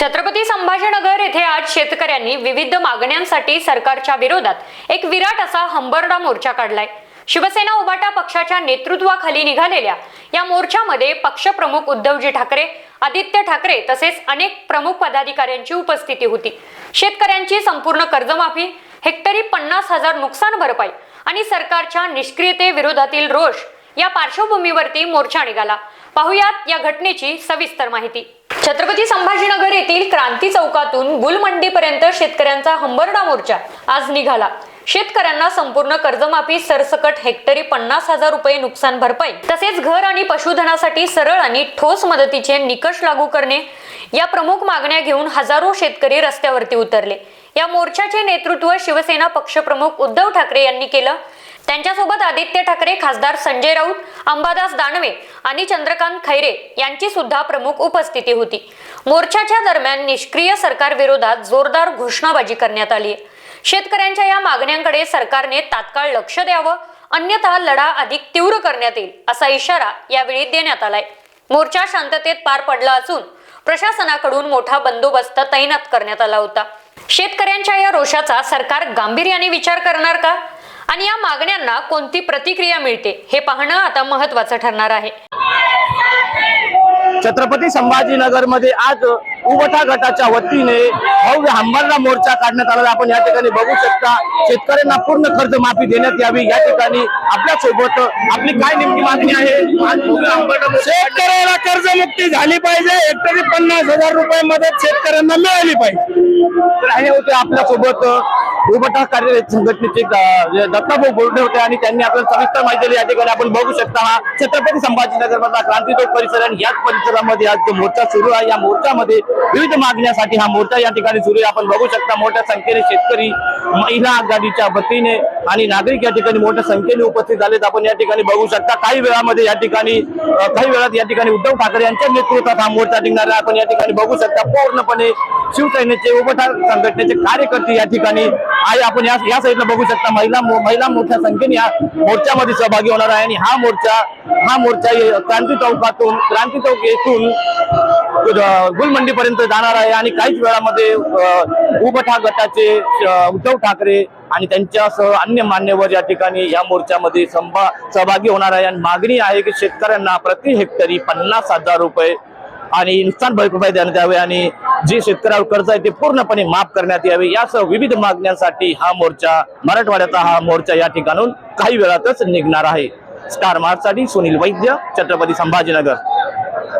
छत्रपती संभाजीनगर येथे आज शेतकऱ्यांनी विविध मागण्यांसाठी सरकारच्या विरोधात एक विराट असा हंबरडा मोर्चा काढलाय. शिवसेना उभाटा पक्षाच्या नेतृत्वाखाली निघालेल्या या मोर्चामध्ये पक्षप्रमुख उद्धवजी ठाकरे आदित्य ठाकरे तसेच अनेक प्रमुख पदाधिकाऱ्यांची उपस्थिती होती. शेतकऱ्यांची संपूर्ण कर्जमाफी हेक्टरी पन्नास हजार नुकसान भरपाई आणि सरकारच्या निष्क्रियते विरोधातील रोष या पार्श्वभूमीवरती मोर्चा निघाला. पाहुयात या घटनेची सविस्तर माहिती. छत्रपती संभाजीनगर येथील क्रांती चौकातून गुलमंडीपर्यंत शेतकऱ्यांचा हंबरडा मोर्चा आज निघाला. शेतकऱ्यांना संपूर्ण कर्जमाफी सरसकट हेक्टरी पन्नास हजार रुपये नुकसान भरपाई तसेच घर आणि पशुधनासाठी सरळ आणि ठोस मदतीचे निकष लागू करणे या प्रमुख मागण्या घेऊन हजारो शेतकरी रस्त्यावरती उतरले. या मोर्चाचे नेतृत्व शिवसेना पक्षप्रमुख उद्धव ठाकरे यांनी केलं. त्यांच्यासोबत आदित्य ठाकरे खासदार संजय राऊत अंबादास दानवे आणि चंद्रकांत खैरे यांची सुद्धा प्रमुख उपस्थिती होती. मोर्चाच्या दरम्यान निष्क्रिय सरकार विरोधात जोरदार घोषणाबाजी करण्यात आली आहे. शेतकऱ्यांच्या या मागण्यांकडे सरकारने तात्काळ लक्ष द्यावं अन्यथा लढा अधिक तीव्र करण्यात येईल असा इशारा यावेळी देण्यात आलाय. मोर्चा शांततेत पार पडला असून प्रशासनाकडून मोठा बंदोबस्त तैनात करण्यात आला होता. शेतकऱ्यांच्या या रोषाचा सरकार गांभीर्याने विचार करणार का? आणि या मागण्यांना कोणती प्रतिक्रिया मिळते हे पाहणं आता महत्वाचं ठरणार आहे. छत्रपती संभाजीनगरमध्ये आज उबटा गटाच्या वतीने भव्य हंबरला मोर्चा काढण्यात आला आपण या ठिकाणी बघू शकता शेतकऱ्यांना पूर्ण कर्जमाफी देण्यात यावी. या ठिकाणी आपल्यासोबत आपली काय नेमकी मागणी आहे? शेतकऱ्याला कर्जमुक्ती झाली पाहिजे. हेक्टरी पन्नास हजार रुपये मदत शेतकऱ्यांना मिळाली पाहिजे. तर हे होते आपल्यासोबत उबटा कार्य संघटनेचे दत्ताभाऊ बोलणे होते आणि त्यांनी आपल्याला सविस्तर माहिती दिली. या ठिकाणी आपण बघू शकता हा छत्रपती संभाजीनगर मधला क्रांती चौक परिसर आणि याच परिसरामध्ये आज जो मोर्चा सुरू आहे या मोर्चामध्ये विविध मागण्यासाठी हा मोर्चा या ठिकाणी सुरू आहे. आपण बघू शकता मोठ्या संख्येने शेतकरी महिला आघाडीच्या वतीने आणि नागरिक या ठिकाणी मोठ्या संख्येने उपस्थित झालेत. आपण या ठिकाणी बघू शकता काही वेळामध्ये या ठिकाणी काही वेळात या ठिकाणी उद्धव ठाकरे यांच्या नेतृत्वात हा मोर्चा निघणार आपण या ठिकाणी बघू शकता पूर्णपणे शिवसेनेचे उपठार संघटनेचे कार्यकर्ते या ठिकाणी आहे. आपण या या साईडला बघू शकता महिला महिला मोठ्या संख्येने या मोर्चामध्ये सहभागी होणार आहे. आणि हा मोर्चा हा मोर्चा क्रांती चौकातून क्रांती चौक येथून गुलमंडीपर्यंत जाणार आहे आणि काहीच वेळामध्ये अ, उभठा गटाचे उद्धव ठाकरे आणि त्यांच्यासह अन्य मान्यवर या ठिकाणी या मोर्चामध्ये संभा सहभागी होणार आहे. आणि मागणी आहे की शेतकऱ्यांना प्रति हेक्टरी पन्नास हजार रुपये आणि नुकसान भरपाई देण्यात यावे आणि जे शेतकऱ्यावर कर्ज आहे ते पूर्णपणे माफ करण्यात यावे. यासह विविध मागण्यांसाठी हा मोर्चा मराठवाड्याचा हा मोर्चा या ठिकाणून काही वेळातच निघणार आहे. स्टार मार्चसाठी सुनील वैद्य छत्रपती संभाजीनगर.